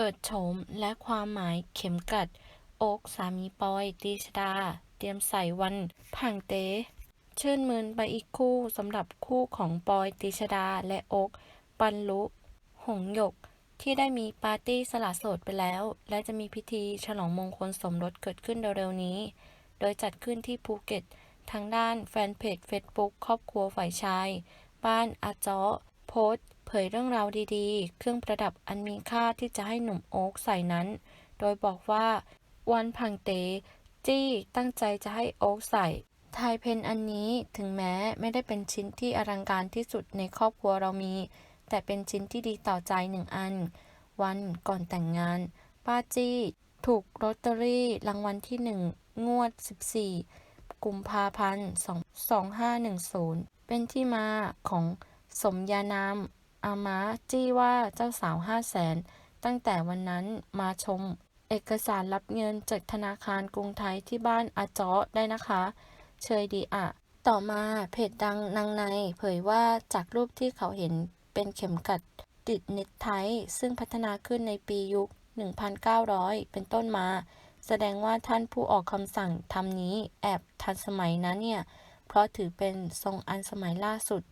เปิดโฉมและความหมายเข็มกลัด โอ๊กสามีปอยตีชดา เตรียมใส่วันผังเตเชื่นมืนไปอีกคู่สำหรับคู่ของปอยตีชดาและโอ๊กปันลุหงหยก ที่ได้มีปาร์ตี้สละโสดไปแล้ว และจะมีพิธีฉลองมงคลสมรสเกิดขึ้นเร็วๆนี้ โดยจัดขึ้นที่ภูเก็ต ทางด้านแฟนเพจ Facebook ครอบครัวฝ่ายชาย บ้านอาจาะโพสต์ เผยเรื่องราวดีๆ เครื่องประดับอันมีค่าที่จะให้หนุ่มโอ๊กใส่นั้น โดยบอกว่า วันพังเต จี้ตั้งใจจะให้โอ๊กใส่ไทยเพนอันนี้ถึงแม้ไม่ได้เป็นชิ้นที่อลังการที่สุดในครอบครัวเรามี แต่เป็นชิ้นที่ดีต่อใจหนึ่งอัน วันก่อนแต่งงาน ป้าจี้ ถูกลอตเตอรี่รางวัลที่หนึ่งงวด 14 กุมภาพันธ์ 2510 เป็นที่มาของสมญานาม อาม้าจี้ว่าเจ้าสาว5 0 0แสนตั้งแต่วันนั้นมาชม เอกสารรับเงินจากธนาคารกรุงไทยที่บ้านอาจาะได้นะคะ เชยดีอะ ต่อมาเพจดังนางใน เผยว่าจากรูปที่เขาเห็นเป็นเข็มกัดติดเน็ตไทซึ่งพัฒนาขึ้นในปียุค 1,900 เป็นต้นมา แสดงว่าท่านผู้ออกคำสั่งทำนี้แอบทันสมัยนะเนี่ย เพราะถือเป็นทรงอันสมัยล่าสุด